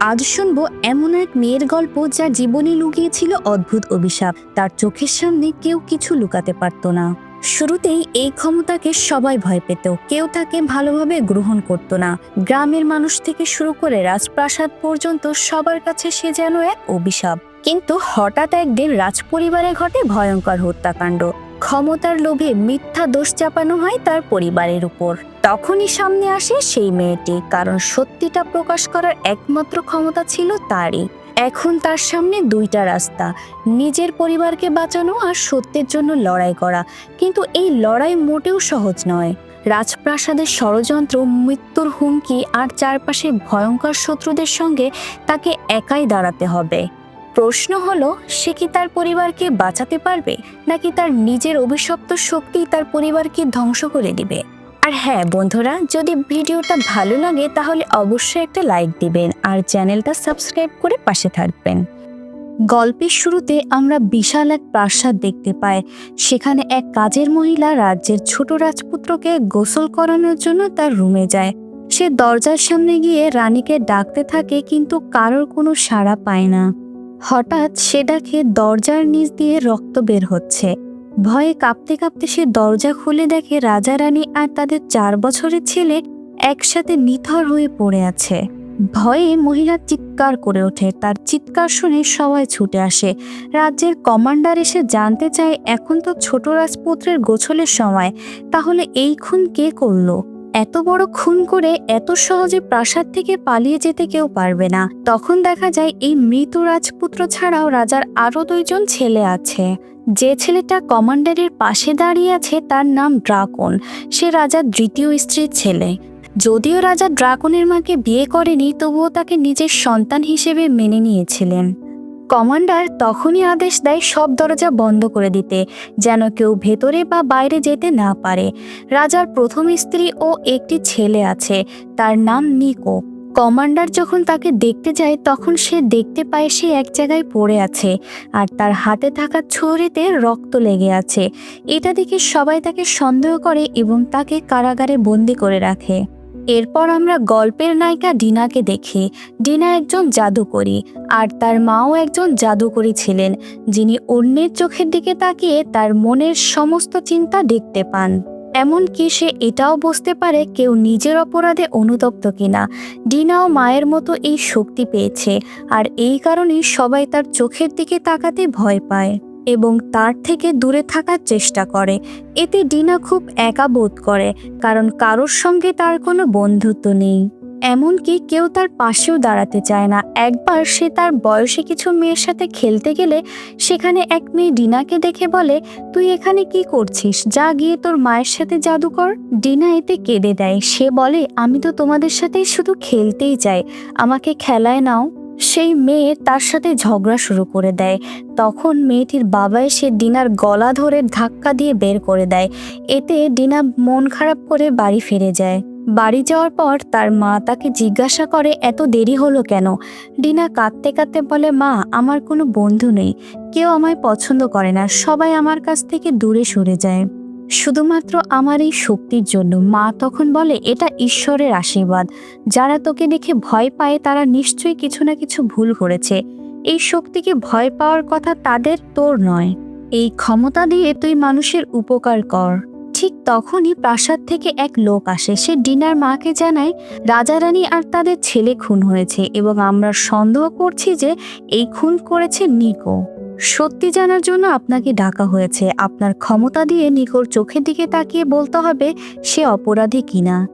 আজ শুনব এমন এক মেয়ের গল্প যার জীবনে লুকিয়েছিল অদ্ভুত অভিশাপ। তার চোখের সামনে কেউ কিছু লুকাতে পারত না। শুরুতেই এই ক্ষমতাকে সবাই ভয় পেত। কেউ তাকে ভালোভাবে গ্রহণ করত না। গ্রামের মানুষ থেকে শুরু করে রাজপ্রাসাদ পর্যন্ত সবার কাছে সে যেন এক অভিশাপ। কিন্তু হঠাৎ একদিন রাজপরিবারে ঘটে ভয়ঙ্কর হত্যাকাণ্ড। ক্ষমতার লোভে মিথ্যা দোষ চাপানো হয় তার পরিবারের উপর। তখনই সামনে আসে সেই মেয়েটি, কারণ সত্যিটা প্রকাশ করার একমাত্র ক্ষমতা ছিল তারই। এখন তার সামনে দুইটা রাস্তা, নিজের পরিবারকে বাঁচানো আর সত্যের জন্য লড়াই করা। কিন্তু এই লড়াই মোটেও সহজ নয়। রাজপ্রাসাদের ষড়যন্ত্র, মৃত্যুর হুমকি আর চারপাশে ভয়ঙ্কর শত্রুদের সঙ্গে তাকে একাই দাঁড়াতে হবে। প্রশ্ন হলো, সে কি তার পরিবারকে বাঁচাতে পারবে, নাকি তার নিজের অভিশপ্ত শক্তি তার পরিবারকে ধ্বংস করে দিবে? আর হ্যাঁ বন্ধুরা, যদি ভিডিওটা ভালো লাগে তাহলে অবশ্যই একটা লাইক দিবেন আর চ্যানেলটা সাবস্ক্রাইব করে পাশে থাকবেন। গল্পের শুরুতে আমরা বিশাল এক প্রাসাদ দেখতে পাই। সেখানে এক কাজের মহিলা রাজ্যের ছোট রাজপুত্রকে গোসল করানোর জন্য তার রুমে যায়। সে দরজার সামনে গিয়ে রানীকে ডাকতে থাকে কিন্তু কারোর কোনো সাড়া পায় না। হঠাৎ সে দেখে দরজার নিচ দিয়ে রক্ত বের হচ্ছে। ভয়ে কাঁপতে কাঁপতে সে দরজা খুলে দেখে রাজা রানী আর তাদের চার বছরের ছেলে একসাথে নিথর হয়ে পড়ে আছে। ভয়ে মহিলা চিৎকার করে ওঠে, তার চিৎকার শুনে সবাই ছুটে আসে। রাজ্যের কমান্ডার এসে জানতে চায়, এখন তো ছোট রাজপুত্রের গোছলের সময়, তাহলে এই খুন কে করল? এত বড় খুন করে এত সহজে প্রাসাদ থেকে পালিয়ে যেতে কেউ পারবে না। তখন দেখা যায় এই মৃত রাজপুত্র ছাড়াও রাজার আরও দুইজন ছেলে আছে। যে ছেলেটা কমান্ডারের পাশে দাঁড়িয়ে আছে তার নাম ড্রাকন। সে রাজার দ্বিতীয় স্ত্রীর ছেলে। যদিও রাজা ড্রাকনের মাকে বিয়ে করেনি, তবুও তাকে নিজের সন্তান হিসেবে মেনে নিয়েছিলেন। কমান্ডার তখনই আদেশ দেয় সব দরজা বন্ধ করে দিতে, যেন কেউ ভেতরে বা বাইরে যেতে না পারে। রাজার প্রথম স্ত্রী ও একটি ছেলে আছে, তার নাম নিকো। কমান্ডার যখন তাকে দেখতে যায়, তখন সে দেখতে পায় সে এক জায়গায় পড়ে আছে, আর তার হাতে থাকা ছুরিতে রক্ত লেগে আছে। এটা দেখে সবাই তাকে সন্দেহ করে এবং তাকে কারাগারে বন্দি করে রাখে। এরপর আমরা গল্পের নায়িকা ডিনাকে দেখি। ডিনা একজন জাদুকরী আর তার মাও একজন জাদুকরী ছিলেন, যিনি অন্যের চোখের দিকে তাকিয়ে তার মনের সমস্ত চিন্তা দেখতে পান। এমনকি সে এটাও বুঝতে পারে কেউ নিজের অপরাধে অনুতপ্ত কিনা। ডিনাও মায়ের মতো এই শক্তি পেয়েছে, আর এই কারণেই সবাই তার চোখের দিকে তাকাতে ভয় পায়। এবং তার থেকে দূরে থাকার চেষ্টা করে। এতে ডিনা খুব একা বোধ করে, কারণ কারোর সঙ্গে তার কোনো বন্ধুত্ব নেই। এমনকি কেউ তার পাশেও দাঁড়াতে চায় না। একবার সে তার বয়সে কিছু মেয়ের সাথে খেলতে গেলে সেখানে এক মেয়ে ডিনাকে দেখে বলে, তুই এখানে কি করছিস? যা গিয়ে তোর মায়ের সাথে জাদু কর। ডিনা এতে কেঁদে দেয়। সে বলে, আমি তো তোমাদের সাথেই শুধু খেলতেই চাই। আমাকে খেলায় নাও। সেই মেয়ে তার সাথে ঝগড়া শুরু করে দেয়। তখন মেয়েটির বাবা এসে ডিনার গলা ধরে ধাক্কা দিয়ে বের করে দেয়। এতে ডিনা মন খারাপ করে বাড়ি ফিরে যায়। বাড়ি যাওয়ার পর তার মা তাকে জিজ্ঞাসা করে, এত দেরি হলো কেন? ডিনা কাঁদতে কাঁদতে বলে, মা, আমার কোনো বন্ধু নেই। কেউ আমায় পছন্দ করে না। সবাই আমার কাছ থেকে দূরে সরে যায়। শুধুমাত্র আমার এই শক্তির জন্য। মা তখন বলে, এটা ঈশ্বরের আশীর্বাদ। যারা তোকে দেখে ভয় পায়, তারা নিশ্চয়ই কিছু না কিছু ভুল করেছে। এই শক্তিকে ভয় পাওয়ার কথা তাদের? তোর নয়। এই ক্ষমতা দিয়ে তুই মানুষের উপকার কর। ঠিক তখনই প্রাসাদ থেকে এক লোক আসে। সে ডিনার মাকে জানায় রাজা রানী আর তাদের ছেলে খুন হয়েছে এবং আমরা সন্দেহ করছি যে এই খুন করেছে নিকো। সত্যি জানার জন্য আপনাকে ডাকা হয়েছে। আপনার ক্ষমতা দিয়ে নিকোর চোখের দিকে তাকিয়ে বলতে হবে সে অপরাধী কিনা।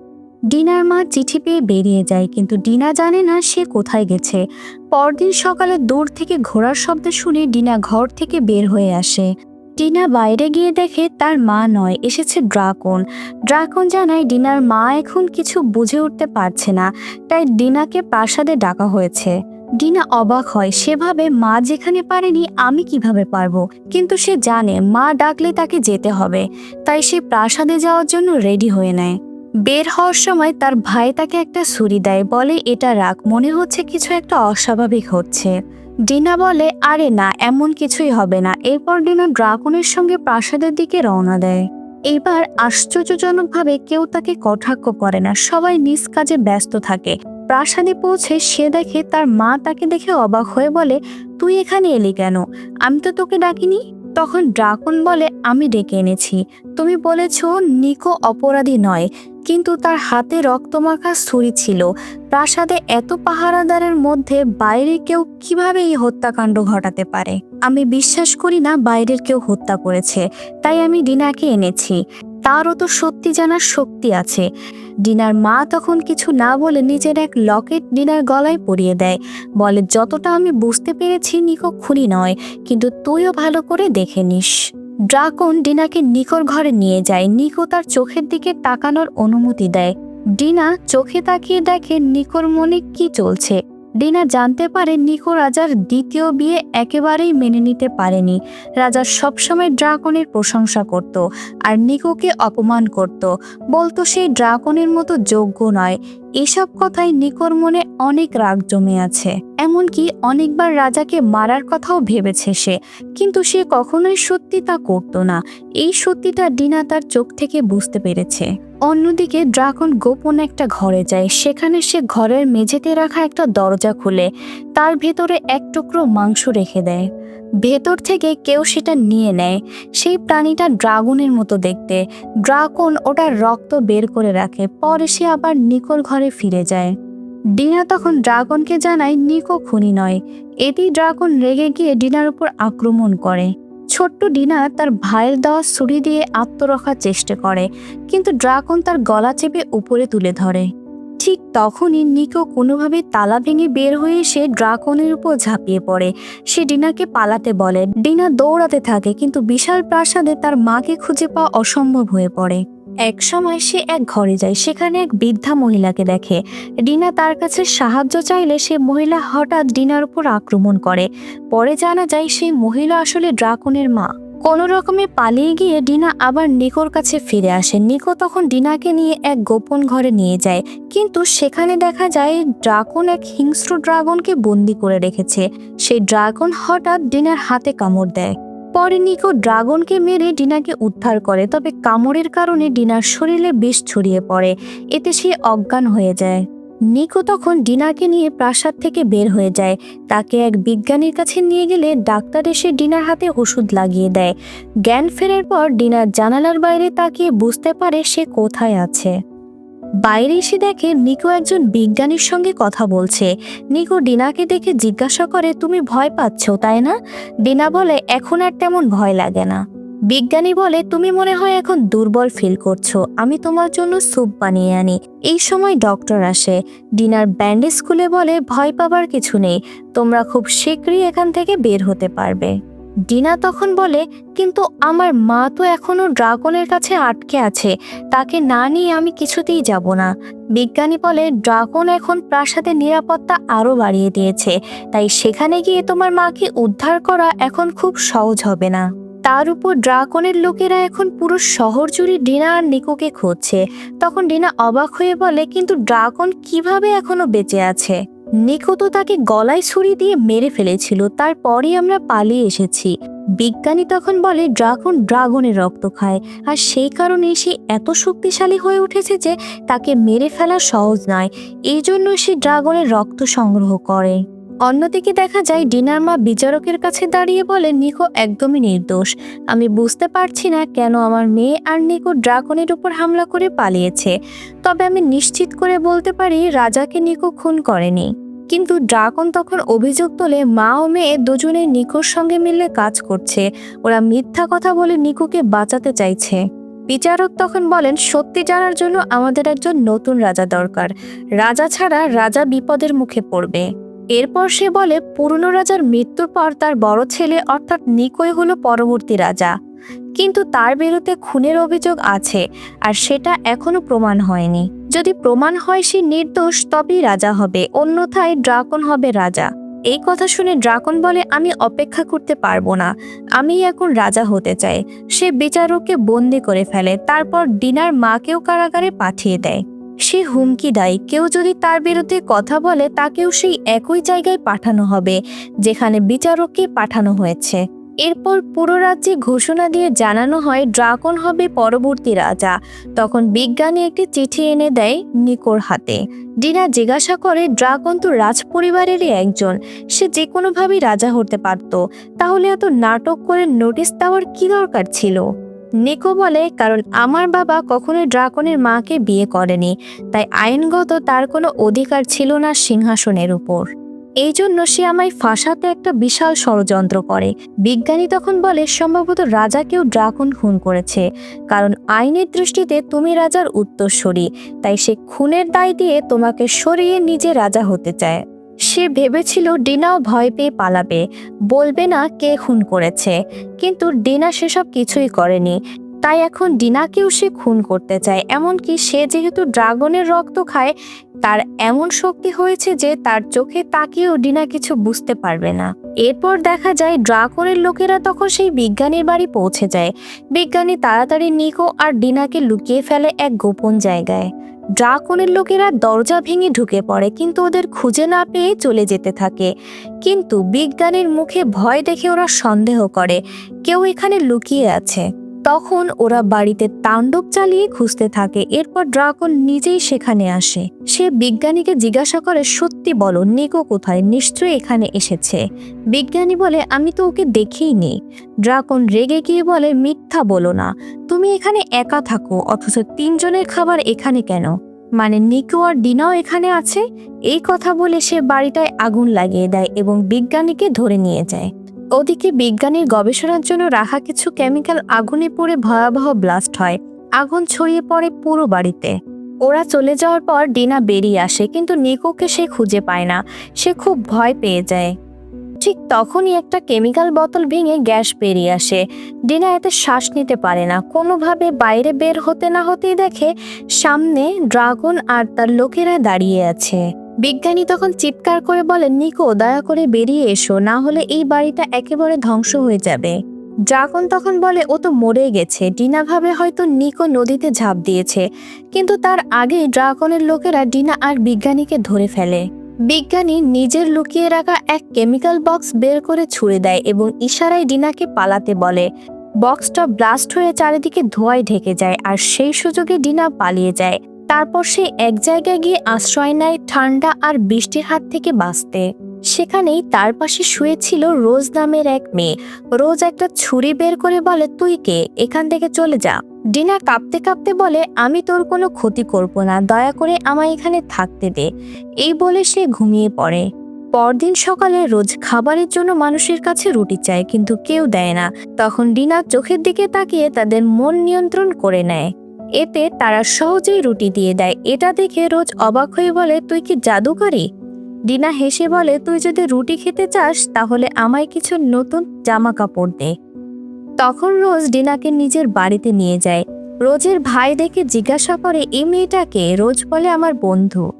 ডিনার মা চিঠি পেয়ে বেরিয়ে যায়, কিন্তু ডিনা জানে না সে কোথায় গেছে। পরদিন সকালে দূর থেকে ঘোড়ার শব্দ শুনে ডিনা ঘর থেকে বের হয়ে আসে। ডিনা বাইরে গিয়ে দেখে তার মা নয়, এসেছে ড্রাকন। ড্রাকন জানায় ডিনার মা এখন কিছু বুঝে উঠতে পারছে না, তাই ডিনাকে প্রাসাদে ডাকা হয়েছে। ডিনা অবাক হয়, সেভাবে মা যেখানে পারেনি, আমি কীভাবে পারব? কিন্তু সে জানে মা ডাকলে তাকে যেতে হবে, তাই সে প্রাসাদে যাওয়ার জন্য রেডি হয়ে নেয়। বের হওয়ার সময় তার ভাই তাকে একটা ছুরি দেয়, বলে, এটা রাখ, মনে হচ্ছে কিছু একটা অস্বাভাবিক হচ্ছে। ডিনা বলে, আরে না, এমন কিছুই হবে না। এরপর ডিনা ড্রাগনের সঙ্গে প্রাসাদের দিকে রওনা দেয়। এবার আশ্চর্যজনকভাবে কেউ তাকে কটাক্ষ করে না, সবাই নিজ কাজে ব্যস্ত থাকে। প্রাসাদে পৌঁছে সে দেখে তার মা তাকে দেখে অবাক হয়ে বলে, তুই এখানে এলি কেন? আমি তো তোকে ডাকিনি। তখন ড্রাকন বলে, আমি ডেকে এনেছি। তুমি বলেছ, নিকো অপরাধী নয়, কিন্তু তার হাতে রক্তমাখা ছুরি ছিল। প্রাসাদে এত পাহারাদারের মধ্যে বাইরে কেউ কীভাবে এই হত্যাকাণ্ড ঘটাতে পারে? আমি বিশ্বাস করি না বাইরের কেউ হত্যা করেছে, তাই আমি ডিনাকে এনেছি। তারও তো সত্যি জানার শক্তি আছে। ডিনার মা তখন কিছু না বলে নিজের এক লকেট ডিনার গলায় পরিয়ে দেয়। বলে, যতটা আমি বুঝতে পেরেছি, নিকো খুনি নয়, কিন্তু তুইও ভালো করে দেখে নিস। ড্রাকন ডিনাকে নিকোর ঘরে নিয়ে যায়। নিকো তার চোখের দিকে তাকানোর অনুমতি দেয়। ডিনা চোখে তাকিয়ে দেখে নিকোর মনে কি চলছে। ডিনা জানতে পারে নিকো রাজার দ্বিতীয় বিয়ে একেবারেই মেনে নিতে পারেনি। রাজা সবসময় ড্রাগনের প্রশংসা করত আর নিকোকে অপমান করত। বলতো সেই ড্রাগনের মতো যোগ্য নয়। এসব কথায় নিকোর মনে অনেক রাগ জমে আছে। এমনকি অনেকবার রাজাকে মারার কথাও ভেবেছে সে, কিন্তু সে কখনোই সত্যি তা করতো না। এই সত্যিটা ডিনা তার চোখ থেকে বুঝতে পেরেছে। অন্যদিকে ড্রাগন গোপন একটা ঘরে যায়। সেখানে সে ঘরের মেঝেতে রাখা একটা দরজা খুলে। তার ভেতরে এক টুকরো মাংস রেখে দেয়। ভেতর থেকে কেউ সেটা নিয়ে নেয়। সেই প্রাণীটা ড্রাগনের মতো দেখতে। ড্রাগন ওটার রক্ত বের করে রাখে। পরে সে আবার নিকোর ঘরে ফিরে যায়। ডিনা তখন ড্রাগনকে জানায়, নিকো খুনি নয়। এতেই ড্রাগন রেগে গিয়ে ডিনার উপর আক্রমণ করে। ছোট্ট ডিনা তার ভাইয়ের দেওয়া ছুরি দিয়ে আত্মরক্ষার চেষ্টা করে। কিন্তু ড্রাগন তার গলা চেপে উপরে তুলে ধরে। ঠিক তখনই নিকো কোনোভাবে তালা ভেঙে বের হয়ে সে ড্রাকনের উপর ঝাঁপিয়ে পড়ে। সে ডিনাকে পালাতে বলে। ডিনা দৌড়াতে থাকে, কিন্তু বিশাল প্রাসাদে তার মাকে খুঁজে পাওয়া অসম্ভব হয়ে পড়ে। এক সময় সে এক ঘরে যায়, সেখানে এক বৃদ্ধা মহিলাকে দেখে। ডিনা তার কাছে সাহায্য চাইলে সে মহিলা হঠাৎ ডিনার উপর আক্রমণ করে। পরে জানা যায়, সেই মহিলা আসলে ড্রাকনের মা। কোনো রকমে পালিয়ে গিয়ে ডিনা আবার নিকোর কাছে ফিরে আসে। নিকো তখন ডিনাকে নিয়ে এক গোপন ঘরে নিয়ে যায়। কিন্তু সেখানে দেখা যায় ড্রাগন এক হিংস্র ড্রাগনকে বন্দি করে রেখেছে। সেই ড্রাগন হঠাৎ ডিনার হাতে কামড় দেয়। পরে নিকো ড্রাগনকে মেরে ডিনাকে উদ্ধার করে। তবে কামড়ের কারণে ডিনার শরীরে বিষ ছড়িয়ে পড়ে। এতে সে অজ্ঞান হয়ে যায়। নিকো তখন ডিনাকে নিয়ে প্রাসাদ থেকে বের হয়ে যায়। তাকে এক বিজ্ঞানীর কাছে নিয়ে গেলে ডাক্তার এসে ডিনার হাতে ওষুধ লাগিয়ে দেয়। জ্ঞান ফেরার পর ডিনার জানালার বাইরে তাকিয়ে বুঝতে পারে সে কোথায় আছে। বাইরে এসে দেখে নিকো একজন বিজ্ঞানীর সঙ্গে কথা বলছে। নিকো ডিনাকে দেখে জিজ্ঞাসা করে, তুমি ভয় পাচ্ছ, তাই না? ডিনা বলে, এখন আর তেমন ভয় লাগে না। বিজ্ঞানী বলে, তুমি মনে হয় এখন দুর্বল ফিল করছ। আমি তোমার জন্য স্যুপ বানিয়ে আনি। এই সময় ডক্টর আসে। ডিনার ব্যান্ডেজ খুলে বলে, ভয় পাবার কিছু নেই। তোমরা খুব শীঘ্রই এখান থেকে বের হতে পারবে। ডিনা তখন বলে, কিন্তু আমার মা তো এখনও ড্রাগনের কাছে আটকে আছে। তাকে না নিয়ে আমি কিছুতেই যাব না। বিজ্ঞানী বলে ড্রাগন এখন প্রাসাদের নিরাপত্তা আরও বাড়িয়ে দিয়েছে। তাই সেখানে গিয়ে তোমার মাকে উদ্ধার করা এখন খুব সহজ হবে না। তার উপর ড্রাগনের লোকেরা এখন পুরো শহর জুড়ে ডিনা আর নিকোকে খুঁজছে। তখন ডিনা অবাক হয়ে বলে, কিন্তু ড্রাগন কীভাবে এখনও বেঁচে আছে? নিকো তো তাকে গলায় ছুরি দিয়ে মেরে ফেলেছিল, তারপরই আমরা পালিয়ে এসেছি। বিজ্ঞানী তখন বলে, ড্রাগন ড্রাগনের রক্ত খায়, আর সেই কারণে সে এত শক্তিশালী হয়ে উঠেছে যে তাকে মেরে ফেলা সহজ নয়। এই জন্য সে ড্রাগনের রক্ত সংগ্রহ করে। অন্যদিকে দেখা যায়, ডিনার মা বিচারকের কাছে দাঁড়িয়ে বলে, নিকো, একদমই নির্দোষ। আমি বুঝতে পারছি না কেন আমার মেয়ে আর নিকো ড্রাগনের উপর হামলা করে পালিয়েছে। তবে আমি নিশ্চিত করে বলতে পারি, রাজাকে নিকো খুন করেনি। কিন্তু ড্রাগন তখন অভিযোগ তোলে, মা ও মেয়ে দুজনে নিকোর সঙ্গে মিলে কাজ করছে। ওরা মিথ্যা কথা বলে নিকোকে বাঁচাতে চাইছে। বিচারক তখন বলেন, সত্যি জানার জন্য আমাদের একজন নতুন রাজা দরকার। রাজা ছাড়া রাজা বিপদের মুখে পড়বে। এরপর সে বলে, পুরনো রাজার মৃত্যুর পর তার বড় ছেলে অর্থাৎ নিকোই হলো পরবর্তী রাজা। কিন্তু তার বিরুদ্ধে খুনের অভিযোগ আছে, আর সেটা এখনও প্রমাণ হয়নি। যদি প্রমাণ হয় সে নির্দোষ, তবেই রাজা হবে, অন্যথায় ড্রাকন হবে রাজা। এই কথা শুনে ড্রাকন বলে, আমি অপেক্ষা করতে পারব না। আমি এখন রাজা হতে চাই। সে বিচারককে বন্দি করে ফেলে, তারপর ডিনার মাকেও কারাগারে পাঠিয়ে দেয়। সে হুমকি দেয়। কেউ যদি তার বিরুদ্ধে কথা বলে, তাকেও সেই একই জায়গায় পাঠানো হবে, যেখানে বিচারককে পাঠানো হয়েছে। এরপর পুরো রাজ্যে ঘোষণা দিয়ে জানানো হয়, ড্রাগন হবে পরবর্তী রাজা। তখন বিজ্ঞানী একটি চিঠি এনে দেয় নিকোর হাতে। ডিনা জিজ্ঞাসা করে, ড্রাগন তো রাজ পরিবারেরই একজন। সে যে কোনোভাবেই রাজা হতে পারত। তাহলে এত নাটক করে নোটিশ দেওয়ার কি দরকার ছিল? নিকো বলে, কারণ আমার বাবা কখনো ড্রাগনের মাকে বিয়ে করেনি, তাই আইনগত তার কোনো অধিকার ছিল না সিংহাসনের উপর। এই জন্য সে আমায় ফাঁসাতে একটা বিশাল ষড়যন্ত্র করে। বিজ্ঞানী তখন বলে, সম্ভবত রাজাকেও ড্রাগন খুন করেছে, কারণ আইনের দৃষ্টিতে তুমি রাজার উত্তরসূরি, তাই সে খুনের দায় দিয়ে তোমাকে সরিয়ে নিজে রাজা হতে চায়। সে ভেবেছিল ডিনাও ভয় পেয়ে পালাবে, বলবে না কে খুন করেছে, কিন্তু ডিনা সেসব কিছুই করেনি। তাই এখন ডিনাকেও সে খুন করতে চায়, এমনকি সে যেহেতু ড্রাগনের রক্ত খায়, তার এমন শক্তি হয়েছে যে তার চোখে তাকিয়েও ডিনা কিছু বুঝতে পারবে না। এরপর দেখা যায় ড্রাগনের লোকেরা তখন সেই বিজ্ঞানীর বাড়ি পৌঁছে যায়। বিজ্ঞানী তাড়াতাড়ি নিকো আর ডিনাকে লুকিয়ে ফেলে এক গোপন জায়গায়। ড্রাগনের লোকেরা দরজা ভেঙে ঢুকে পড়ে, কিন্তু ওদের খুঁজে না পেয়ে চলে যেতে থাকে। কিন্তু বিজ্ঞানীর মুখে ভয় দেখে ওরা সন্দেহ করে, কেউ এখানে লুকিয়ে আছে। তখন ওরা বাড়িতে তাণ্ডব চালিয়ে খুঁজতে থাকে। এরপর ড্রাগন নিজেই সেখানে আসে। সে বিজ্ঞানীকে জিজ্ঞাসা করে, সত্যি বলো, নিকো কোথায়? নিশ্চয়ই এখানে এসেছে। বিজ্ঞানী বলে, আমি তো ওকে দেখেইনি ড্রাগন রেগে গিয়ে বলে, মিথ্যা বলো না। তুমি এখানে একা থাকো, অথচ তিনজনের খাবার এখানে কেন? মানে নিকো আর ডিনাও এখানে আছে? এই কথা বলে সে বাড়িটায় আগুন লাগিয়ে দেয় এবং বিজ্ঞানীকে ধরে নিয়ে যায়। ওদিকে বিজ্ঞানীর গবেষণার জন্য রাখা কিছু কেমিক্যাল আগুনে পড়ে ভয়াবহ ব্লাস্ট হয়। আগুন ছড়িয়ে পড়ে পুরো বাড়িতে। ওরা চলে যাওয়ার পর ডিনা বেরিয়ে আসে, কিন্তু নিকোকে সে খুঁজে পায় না। সে খুব ভয় পেয়ে যায়। ঠিক তখনই একটা কেমিক্যাল বোতল ভেঙে গ্যাস বেরিয়ে আসে। ডিনা এতে শ্বাস নিতে পারে না। কোনোভাবে বাইরে বের হতে না হতেই দেখে সামনে ড্রাগন আর তার লোকেরা দাঁড়িয়ে আছে। বিজ্ঞানী তখন চিৎকার করে বলে নিকো, দয়া করে বেরিয়ে এসো, না হলে এই বাড়িটা একেবারে ধ্বংস হয়ে যাবে। ড্রাগন তখন বলে, ও তো মরে গেছে। ডিনা ভাবে হয়তো নিকো নদীতে ঝাঁপ দিয়েছে। কিন্তু তার আগে ড্রাগনের লোকেরা ডিনা আর বিজ্ঞানীকে ধরে ফেলে। বিজ্ঞানী নিজের লুকিয়ে রাখা এক কেমিক্যাল বক্স বের করে ছুড়ে দেয় এবং ইশারায় ডিনাকে পালাতে বলে। বক্সটা ব্লাস্ট হয়ে চারিদিকে ধোঁয়ায় ঢেকে যায় আর সেই সুযোগে ডিনা পালিয়ে যায়। তারপর সে এক জায়গায় গিয়ে আশ্রয় নেয় ঠান্ডা আর বৃষ্টির হাত থেকে বাঁচতে। সেখানেই তার পাশে শুয়েছিল রোজ নামের এক মেয়ে। রোজ একটা ছুরি বের করে বলে, তুই কে? এখান থেকে চলে যা। ডিনা কাঁপতে কাঁপতে বলে, আমি তোর কোনো ক্ষতি করব না, দয়া করে আমায় এখানে থাকতে দে। এই বলে সে ঘুমিয়ে পড়ে। পরদিন সকালে রোজ খাবারের জন্য মানুষের কাছে রুটি চায়, কিন্তু কেউ দেয় না। তখন ডিনা চোখের দিকে তাকিয়ে তাদের মন নিয়ন্ত্রণ করে নেয়। এতে তারা সহজেই রুটি দিয়ে দেয়। এটা দেখে রোজ অবাক হয়ে বলে, তুই কি জাদুকরি? ডিনা হেসে বলে, তুই যদি রুটি খেতে চাস, তাহলে আমায় কিছু নতুন জামা কাপড় দে। তখন রোজ ডিনাকে নিজের বাড়িতে নিয়ে যায়। রোজের ভাই দেখে জিজ্ঞাসা করে এই মেয়েটাকে? রোজ বলে, আমার বন্ধু।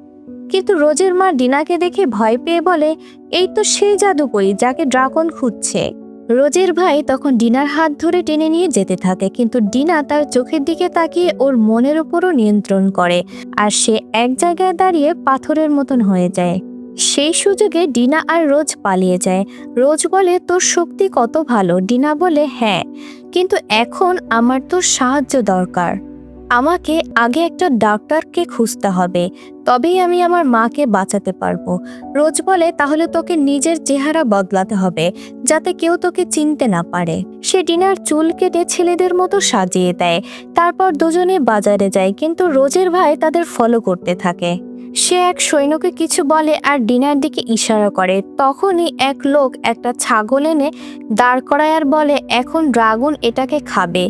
কিন্তু রোজের মা ডিনাকে দেখে ভয় পেয়ে বলে, এই তো সেই জাদুকরি যাকে ড্রাগন খুঁজছে। রোজের ভাই তখন ডিনার হাত ধরে টেনে নিয়ে যেতে থাকে, কিন্তু ডিনা তার চোখের দিকে তাকিয়ে ওর মনের উপরও নিয়ন্ত্রণ করে আর সে এক জায়গায় দাঁড়িয়ে পাথরের মতন হয়ে যায়। সেই সুযোগে ডিনা আর রোজ পালিয়ে যায়। রোজ বলে, তোর শক্তি কত ভালো? ডিনা বলে হ্যাঁ কিন্তু এখন আমার তো সাহায্য দরকার। আমাকে আগে একটা ডাক্তারকে খুঁজতে হবে, তবেই আমি আমার মাকে বাঁচাতে পারব। রোজ বলে, তাহলে তোকে নিজের চেহারা বদলাতে হবে, যাতে কেউ তোকে চিনতে না পারে। সে ডিনার চুল কেটে ছেলেদের মতো সাজিয়ে দেয়। তারপর দুজনে বাজারে যায়, কিন্তু রোজের ভাই তাদের ফলো করতে থাকে। সে এক সৈন্যকে কিছু বলে আর ডিনার দিকে ইশারা করে। তখনই এক লোক একটা ছাগল এনে দাঁড় করায় আর বলে, এখন ড্রাগন এটাকে খাবে।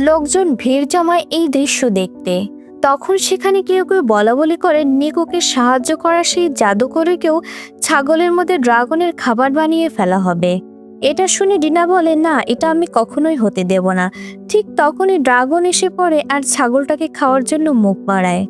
লোকজন ভিড় জমায় এই দৃশ্য দেখতে। তখন সেখানে কেউ কেউ বলা বলি করে নিকোকে সাহায্য করা সেই জাদুকরীকেও ছাগলের মধ্যে ড্রাগনের খাবার বানিয়ে ফেলা হবে। এটা শুনে ডিনা বলে, না, এটা আমি কখনোই হতে দেব না। ঠিক তখনই ড্রাগন এসে পড়ে আর ছাগলটাকে খাওয়ার জন্য মুখ বাড়ায়।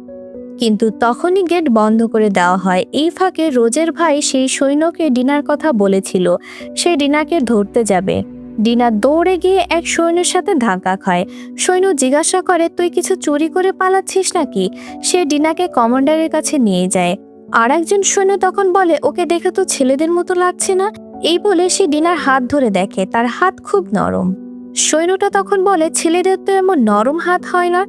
কিন্তু তখনই গেট বন্ধ করে দেওয়া হয়। এই ফাঁকে রোজের ভাই সেই সৈন্যকে ডিনার কথা বলেছিল। সে ডিনাকে ধরতে যাবে। ডিনা দৌড়ে গিয়ে এক সৈন্যের সাথে ধাক্কা খায়। সৈন্য জিজ্ঞাসা করে, তুই কিছু চুরি করে পালাচ্ছিস নাকি? সে ডিনাকে কমান্ডারের কাছে নিয়ে যায়। আর একজন সৈন্য তখন বলে, ওকে দেখে তো ছেলেদের মতো লাগছে না? এই বলে সে ডিনার হাত ধরে দেখে, তার হাত খুব নরম। সৈন্যটা তখন বলে, ছেলেদের তো এমন নরম হাত হয় না।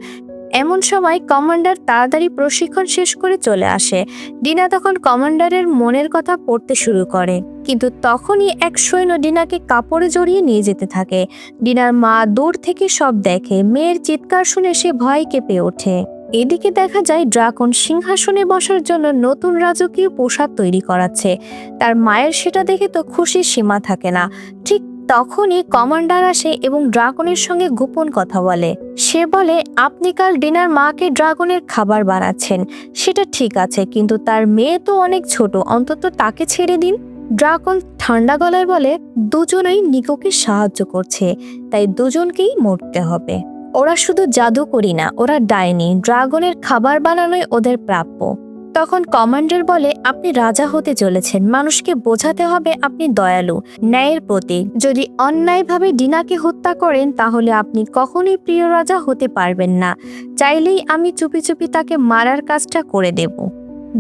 এমন সময় কমান্ডার তাড়াতাড়ি প্রশিক্ষণ শেষ করে চলে আসে। ডিনা তখন কমান্ডারের মনের কথা পড়তে শুরু করে, কিন্তু তখনই এক সৈন্য ডিনাকে কাপড়ে জড়িয়ে নিয়ে যেতে থাকে। ডিনার মা দূর থেকে সব দেখে, মেয়ের চিৎকার শুনে সে ভয় কেঁপে ওঠে। এদিকে দেখা যায় ড্রাগন সিংহাসনে বসার জন্য নতুন রাজকীয় পোশাক তৈরি করাচ্ছে। তার মায়ের সেটা দেখে তো খুশির সীমা থাকে না। ঠিক তখনই কমান্ডার আসে এবং ড্রাগনের সঙ্গে গোপন কথা বলে। সে বলে, আপনি কাল ডিনার মাকে ড্রাগনের খাবার বানাচ্ছেন। সেটা ঠিক আছে, কিন্তু তার মেয়ে তো অনেক ছোট, অন্তত তাকে ছেড়ে দিন। ড্রাগন ঠান্ডা গলায় বলে, দুজনেই নিকোকে সাহায্য করছে, তাই দুজনকেই মরতে হবে। ওরা শুধু জাদু করি না, ওরা ডাইনি। ড্রাগনের খাবার বানানোই ওদের প্রাপ্য। তখন কমান্ডার বলে, আপনি রাজা হতে চলেছেন। মানুষকে বোঝাতে হবে আপনি দয়ালু, ন্যায়ের প্রতীক যদি অন্যায়ভাবে ডিনাকে হত্যা করেন, তাহলে আপনি কখনোই প্রিয় রাজা হতে পারবেন না। চাইলেই আমি চুপি চুপি তাকে মারার কাজটা করে দেব।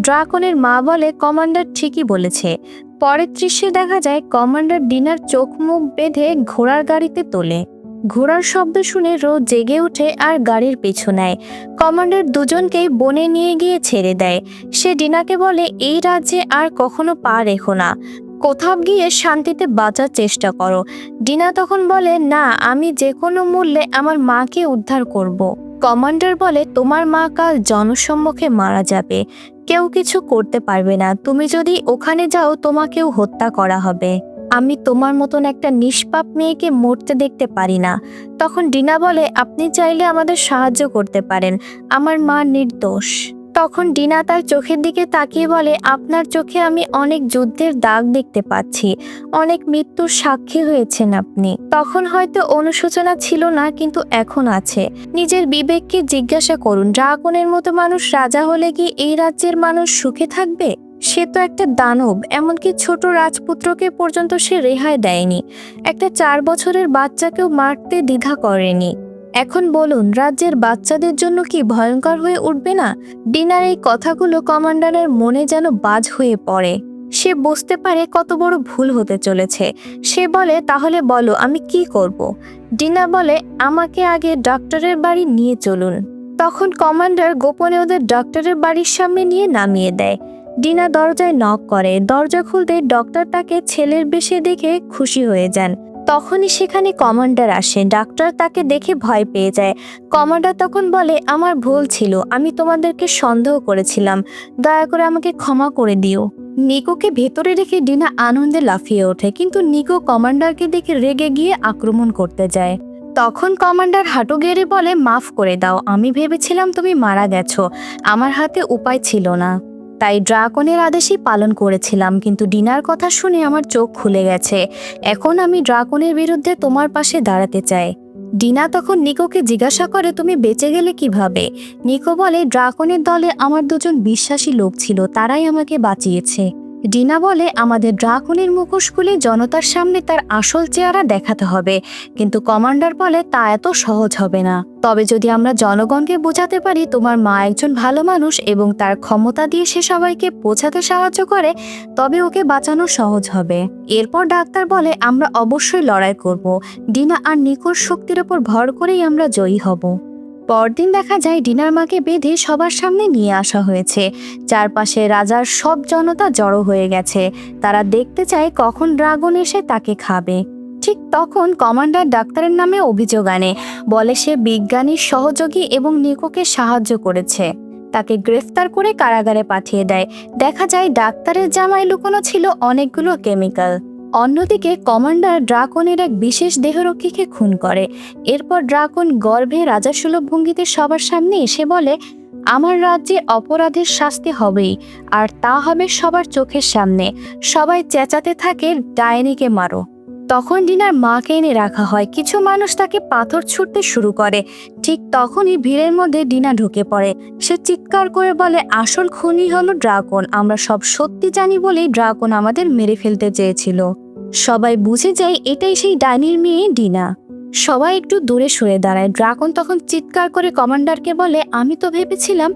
ড্রাকনের মা বলে, কমান্ডার ঠিকই বলেছে। পরের দৃশ্যে দেখা যায়, কমান্ডার ডিনার চোখ মুখ বেঁধে ঘোড়ার গাড়িতে তোলে। ঘোড়ার শব্দ শুনে রোজ জেগে ওঠে আর গাড়ির পিছু নেয়। কমান্ডার দুজনকেই বনে নিয়ে গিয়ে ছেড়ে দেয়। সে ডিনাকে বলে, এই রাজ্যে আর কখনো পা রেখো না। কোথাও গিয়ে শান্তিতে বাঁচার চেষ্টা করো। ডিনা তখন বলে, না, আমি যে কোনো মূল্যে আমার মাকে উদ্ধার করব। কমান্ডার বলে, তোমার মা কাল জনসম্মুখে মারা যাবে। কেউ কিছু করতে পারবে না। তুমি যদি ওখানে যাও, তোমাকেও হত্যা করা হবে। আমি তোমার মতন একটা নিষ্পাপ মেয়েকে মরতে দেখতে পারি না। তখন ডিনা বলে, আপনি চাইলে আমাদের সাহায্য করতে পারেন। আমার মা নির্দোষ। তখন ডিনা তার চোখের দিকে তাকিয়ে বলে, আপনার চোখে আমি অনেক যুদ্ধের দাগ দেখতে পাচ্ছি। অনেক মৃত্যুর সাক্ষী হয়েছেন আপনি। তখন হয়তো অনুশোচনা ছিল না, কিন্তু এখন আছে। নিজের বিবেককে জিজ্ঞাসা করুন, ড্রাগনের মতো মানুষ রাজা হলে কি এই রাজ্যের মানুষ সুখে থাকবে? সে তো একটা দানব, এমনকি ছোট রাজপুত্রকে পর্যন্ত সে রেহাই দেয়নি। একটা চার বছরের বাচ্চাকেও মারতে দ্বিধা করেনি। এখন বলুন, রাজ্যের বাচ্চাদের জন্য কি ভয়ঙ্কর হয়ে উঠবে না? ডিনার এই কথাগুলো কমান্ডারের মনে যেন বাজ হয়ে পড়ে। সে বুঝতে পারে কত বড় ভুল হতে চলেছে। সে বলে, তাহলে বলো, আমি কি করব। ডিনা বলে, আমাকে আগে ডক্টরের বাড়ি নিয়ে চলুন। তখন কমান্ডার গোপনে ওদের ডক্টরের বাড়ির সামনে নিয়ে নামিয়ে দেয়। ডিনা দরজায় নক করে, দরজা খুলতে ডক্টর তাকে ছেলের বেশে দেখে খুশি হয়ে যান। তখনই সেখানে কমান্ডার আসে, ডাক্তার তাকে দেখে ভয় পেয়ে যায়। কমান্ডার তখন বলে, আমার ভুল ছিল, আমি তোমাদেরকে সন্দেহ করেছিলাম। দয়া করে আমাকে ক্ষমা করে দিও। নিকোকে ভেতরে রেখে ডিনা আনন্দে লাফিয়ে ওঠে, কিন্তু নিকো কমান্ডারকে দেখে রেগে গিয়ে আক্রমণ করতে যায়। তখন কমান্ডার হাঁটু গেড়ে বলে, মাফ করে দাও, আমি ভেবেছিলাম তুমি মারা গেছো। আমার হাতে উপায় ছিল না। তাই ড্রাগনের আদেশই পালন করেছিলাম, কিন্তু ডিনার কথা শুনে আমার চোখ খুলে গেছে। এখন আমি ড্রাকনের বিরুদ্ধে তোমার পাশে দাঁড়াতে চাই। ডিনা তখন নিকোকে জিজ্ঞাসা করে, তুমি বেঁচে গেলে কীভাবে? নিকো বলে, ড্রাকনের দলে আমার দুজন বিশ্বাসী লোক ছিল, তারাই আমাকে বাঁচিয়েছে। ডিনা বলে, আমাদের ড্রাগনের মুখোশ খুলে জনতার সামনে তার আসল চেহারা দেখাতে হবে। কিন্তু কমান্ডার বলে, তা এত সহজ হবে না। তবে যদি আমরা জনগণকে বোঝাতে পারি, তোমার মা একজন ভালো মানুষ এবং তার ক্ষমতা দিয়ে সে সবাইকে বোঝাতে সাহায্য করে, তবে ওকে বাঁচানো সহজ হবে। এরপর ডাক্তার বলে, আমরা অবশ্যই লড়াই করব। ডিনা আর নিকোর শক্তির ওপর ভর করেই আমরা জয়ী হব। পরদিন দেখা যায় ডিনার মাকে বেঁধে সবার সামনে নিয়ে আসা হয়েছে। চারপাশে রাজার সব জনতা জড়ো হয়ে গেছে। তারা দেখতে চায় কখন ড্রাগন এসে তাকে খাবে। ঠিক তখন কমান্ডার ডাক্তারের নামে অভিযোগ আনে। বলে সে বিজ্ঞানীর সহযোগী এবং নিকোকে সাহায্য করেছে। তাকে গ্রেফতার করে কারাগারে পাঠিয়ে দেয়। দেখা যায় ডাক্তারের জামায় লুকোনো ছিল অনেকগুলো কেমিক্যাল। অন্যদিকে কমান্ডার ড্রাকনের এক বিশেষ দেহরক্ষীকে খুন করে। এরপর ড্রাকন গর্ভে রাজাসুলভ ভঙ্গিতে সবার সামনে এসে বলে, আমার রাজ্যে অপরাধের শাস্তি হবেই, আর তা হবে সবার চোখের সামনে। সবাই চেঁচাতে থাকে ডায়নিকে মারো। তখন ডিনার মাকে এনে রাখা হয়। কিছু মানুষ তাকে পাথর ছুটতে শুরু করে। ঠিক তখনই ভিড়ের মধ্যে ডিনা ঢুকে পড়ে। সে চিৎকার করে বলে, আসল খুনি হলো ড্রাগন। আমরা সব সত্যি জানি বলেই ড্রাগন আমাদের মেরে ফেলতে চেয়েছিল। সবাই বুঝে যায় এটাই সেই ডাইনির মেয়ে ডিনা। সবাই একটু দূরে সরে দাঁড়ায়। ড্রাগন তখন চিৎকার করে কমান্ডারকে বলে, আমি তো ভেবেছিলাম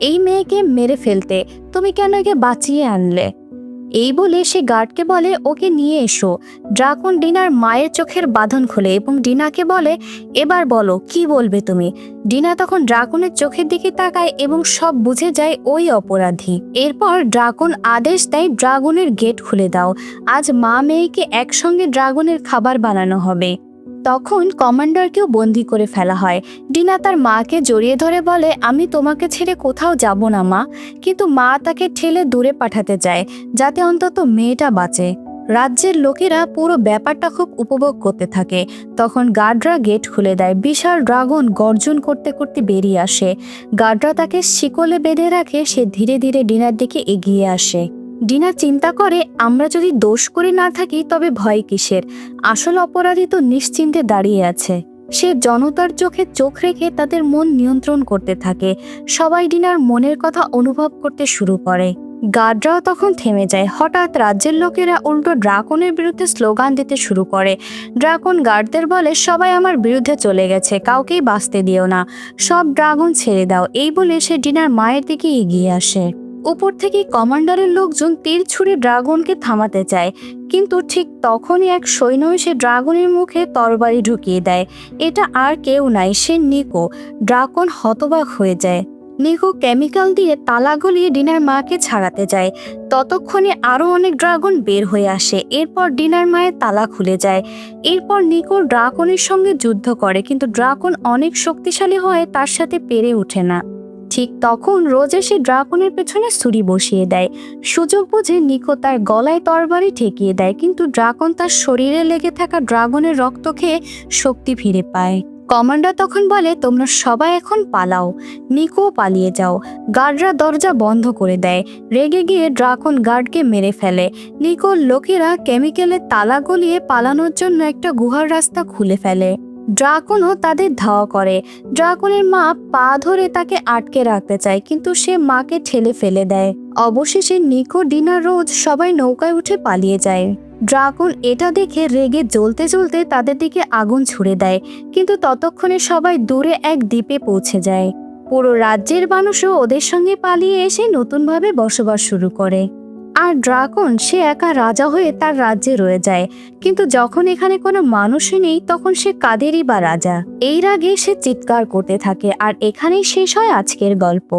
এই মেয়েকে মেরে ফেলতে। তুমি কেন একে বাঁচিয়ে আনলে? এই বলে সে গার্ডকে বলে, ওকে নিয়ে এসো। ড্রাগন ডিনার মায়ের চোখের বাঁধন খোলে এবং ডিনাকে বলে, এবার বলো, কি বলবে তুমি? ডিনা তখন ড্রাগনের চোখের দিকে তাকায় এবং সব বুঝে যায় ওই অপরাধী। এরপর ড্রাগন আদেশ দেয়, ড্রাগনের গেট খুলে দাও। আজ মা মেয়েকে একসঙ্গে ড্রাগনের খাবার বানানো হবে। তখন কমান্ডারকেও বন্দি করে ফেলা হয়। ডিনা তার মাকে জড়িয়ে ধরে বলে, আমি তোমাকে ছেড়ে কোথাও যাব না, মা। কিন্তু মা তাকে ঠেলে দূরে পাঠাতে চায়, যাতে অন্তত মেয়েটা বাঁচে। রাজ্যের লোকেরা পুরো ব্যাপারটা খুব উপভোগ করতে থাকে। তখন গার্ডরা গেট খুলে দেয়। বিশাল ড্রাগন গর্জন করতে করতে বেরিয়ে আসে। গার্ডরা তাকে শিকলে বেঁধে রাখে। সে ধীরে ধীরে ডিনার দিকে এগিয়ে আসে। ডিনা চিন্তা করে, আমরা যদি দোষ করে না থাকি, তবে ভয় কিসের? আসল অপরাধী তো নিশ্চিন্তে দাঁড়িয়ে আছে। সে জনতার চোখে চোখ রেখে তাদের মন নিয়ন্ত্রণ করতে থাকে। সবাই ডিনার মনের কথা অনুভব করতে শুরু করে। গার্ডরাও তখন থেমে যায়। হঠাৎ রাজ্যের লোকেরা উল্টো ড্রাগনের বিরুদ্ধে স্লোগান দিতে শুরু করে। ড্রাগন গার্ডদের বলে, সবাই আমার বিরুদ্ধে চলে গেছে, কাউকেই বাঁচতে দিও না। সব ড্রাগন ছেড়ে দাও। এই বলে সে ডিনার মায়ের দিকে এগিয়ে আসে। উপর থেকে কমান্ডারের লোকজন তীর ছুড়ে ড্রাগনকে থামাতে চায়, কিন্তু ঠিক তখনই এক সৈন্য এসে ড্রাগনের মুখে তরবারি ঢুকিয়ে দেয়। এটা আর কেউ নাই, সে নিকো। ড্রাগন হতবাক হয়ে যায়। নিকো কেমিক্যাল দিয়ে তালা গলিয়ে ডিনার মাকে ছাড়াতে যায়। ততক্ষণে আরও অনেক ড্রাগন বের হয়ে আসে। এরপর ডিনার মায়ের তালা খুলে যায়। এরপর নিকো ড্রাগনের সঙ্গে যুদ্ধ করে, কিন্তু ড্রাগন অনেক শক্তিশালী হয়ে, তার সাথে পেরে ওঠে না। ঠিক তখন রোজে সে ড্রাগনের পেছনে ছুরি বসিয়ে দেয়। সুযোগ বুঝে নিকো তার গলায় তরবারি ঠেকিয়ে দেয়, কিন্তু ড্রাগন তার শরীরে লেগে থাকা ড্রাগনের রক্ত খেয়ে শক্তি ফিরে পায়। কমান্ডার তখন বলে, তোমরা সবাই এখন পালাও। নিকো, পালিয়ে যাও। গার্ডরা দরজা বন্ধ করে দেয়। রেগে গিয়ে ড্রাগন গার্ডকে মেরে ফেলে। নিকোর লোকেরা কেমিক্যালের তালা গলিয়ে পালানোর জন্য একটা গুহার রাস্তা খুলে ফেলে। ড্রাগনও তাদের ধাওয়া করে। ড্রাগনের মা পা ধরে তাকে আটকে রাখতে চায়, কিন্তু সে মাকে ঠেলে ফেলে দেয়। অবশেষে নিকো ডিনার রোজ সবাই নৌকায় উঠে পালিয়ে যায়। ড্রাগন এটা দেখে রেগে জ্বলতে জ্বলতে তাদের দিকে আগুন ছুড়ে দেয়, কিন্তু ততক্ষণে সবাই দূরে এক দ্বীপে পৌঁছে যায়। পুরো রাজ্যের মানুষও ওদের সঙ্গে পালিয়ে এসে নতুনভাবে বসবাস শুরু করে। আর ড্রাগন, সে একা রাজা হয়ে তার রাজ্যে রয়ে যায়। কিন্তু যখন এখানে কোনো মানুষই নেই, তখন সে কাদেরই বা রাজা? এই রাগে সে চিৎকার করতে থাকে, আর এখানেই শেষ হয় আজকের গল্প।